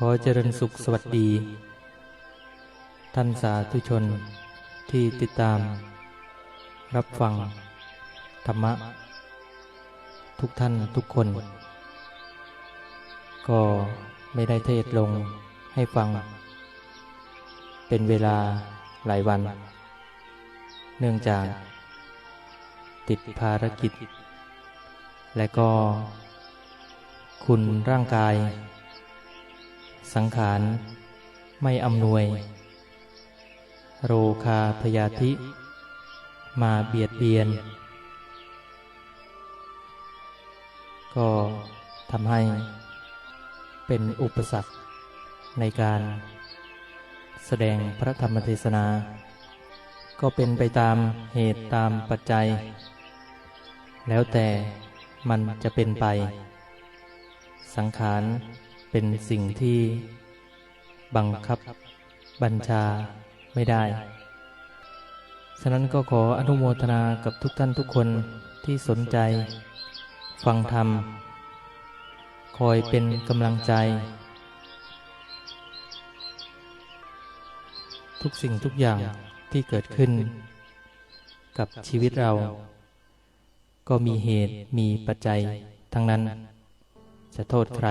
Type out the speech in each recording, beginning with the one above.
ขอเจริญสุขสวัสดี ท่านสาธุชนที่ติดตาม รับฟัง ธรรมะ ทุกท่านทุกคน ก็ไม่ได้เทศลงให้ฟัง เป็นเวลาหลายวัน เนื่องจาก ติดภารกิจ และก็ คุณร่างกาย สังขาร ไม่อำนวย โรคาพยาธิ มาเบียดเบียน ก็ทำให้เป็นอุปสรรคในการแสดงพระธรรมเทศนา ก็เป็นไปตามเหตุตามปัจจัย แล้วแต่มันจะเป็นไป สังขาร เป็นสิ่งที่บังคับบัญชาไม่ได้ ฉะนั้นก็ขออนุโมทนากับทุกท่านทุกคนที่สนใจ ฟังธรรม คอยเป็นกำลังใจ ทุกสิ่งทุกอย่างที่เกิดขึ้น กับชีวิตเรา ก็มีเหตุมีปัจจัยทั้งนั้น จะโทษใคร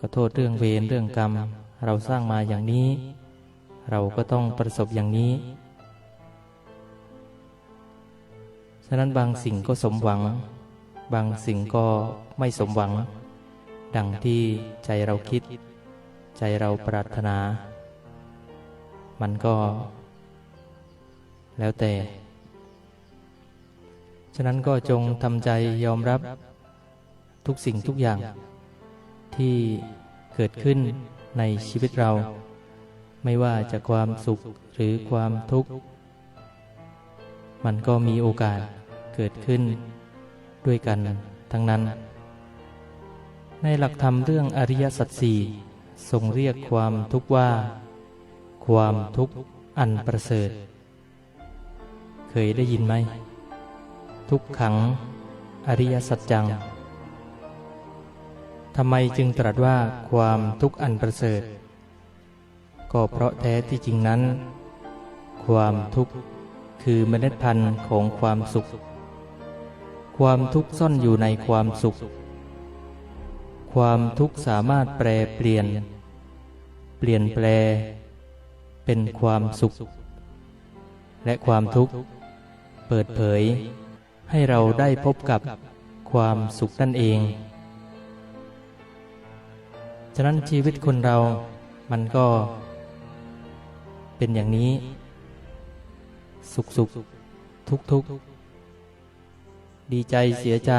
ก็โทษเรื่องเวรเรื่องกรรม เราสร้างมาอย่างนี้ เราก็ต้องประสบอย่างนี้ ฉะนั้นบางสิ่งก็สมหวัง บางสิ่งก็ไม่สมหวัง ดังที่ใจเราคิด ใจเราปรารถนา มันก็ แล้วแต่ ฉะนั้นก็จงทำใจยอมรับทุกสิ่งทุกอย่าง ที่เกิดขึ้นในชีวิตเรา ไม่ว่าจะความสุขหรือความทุกข์ มันก็มีโอกาสเกิดขึ้นด้วยกันทั้งนั้น ในหลักธรรมเรื่องอริยสัจสี่ทรงเรียกความทุกข์ว่า ความทุกข์อันประเสริฐ เคยได้ยินไหม ทุกขัง อริยสัจจัง ทำไมจึงตรัสว่าความทุกข์อันประเสริฐ ก็เพราะแท้ที่จริงนั้น ความทุกข์คือเมล็ดพันธุ์ของความสุข ความทุกข์ซ่อนอยู่ในความสุข ความทุกข์สามารถแปรเปลี่ยน เปลี่ยนแปล เป็นความสุข และความทุกข์ เปิดเผย ให้เราได้พบกับความสุขนั่นเอง ฉะนั้นชีวิตคนเรามันก็เป็นอย่างนี้ สุขสุขทุกทุกดีใจเสียใจ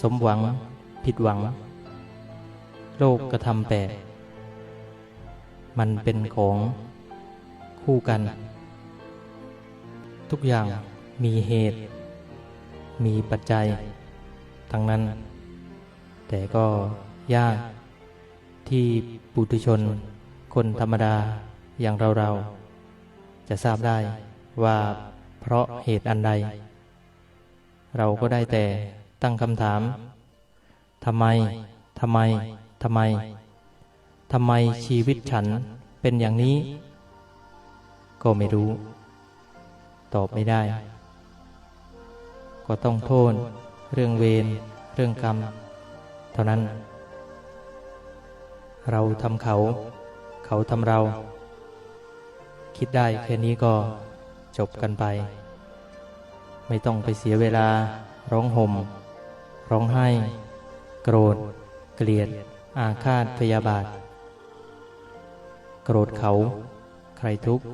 สมหวังผิดหวัง โลกกระทำแปดมันเป็นของคู่กัน ทุกอย่างมีเหตุ มีปัจจัย ทั้งนั้น แต่ก็ ยาก ที่ปุถุชน คนธรรมดาอย่างเราเราๆจะทราบได้ว่าเพราะเหตุอันใด เราก็ได้แต่ตั้งคำถามทำไมทำไมทำไมทำไมชีวิตฉันเป็นอย่างนี้ ก็ไม่รู้ ตอบไม่ได้ ก็ต้องโทษ เรื่องเวรเรื่องกรรม เท่านั้น เราทำเขา เขาทำเรา คิดได้แค่นี้ก็จบกันไป ไม่ต้องไปเสียเวลา ร้องห่ม ร้องไห้ โกรธ เกลียด อาฆาตพยาบาท โกรธเขา ใครทุกข์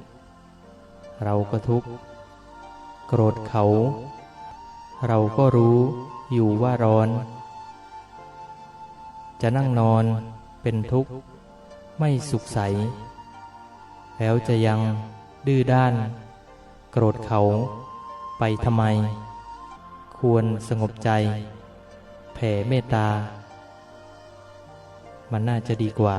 เราก็ทุกข์ โกรธเขา เราก็รู้อยู่ว่าร้อน จะนั่งนอน เป็นทุกข์ ไม่สุขใส แล้วจะยังดื้อด้าน โกรธเขาไปทำไม ควรสงบใจ แผ่เมตตา มันน่าจะดีกว่า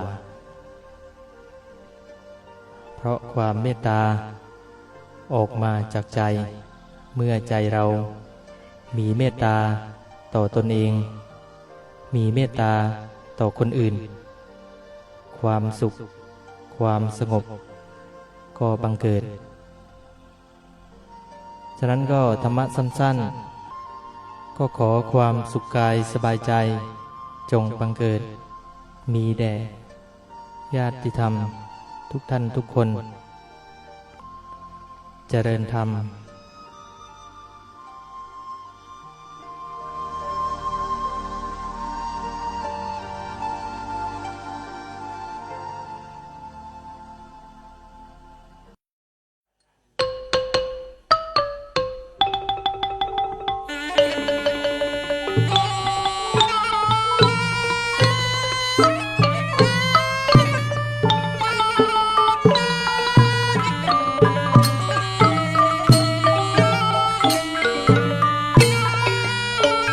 เพราะความเมตตา ออกมาจากใจ เมื่อใจเรา มีเมตตาต่อตนเอง มีเมตตาต่อคนอื่น ความสุข ความสงบ ก็บังเกิด ฉะนั้นก็ธรรมะสั้น ๆ ก็ขอความสุขกายสบายใจ จงบังเกิด มีแด่ญาติธรรม ทุกท่านทุกคน เจริญธรรม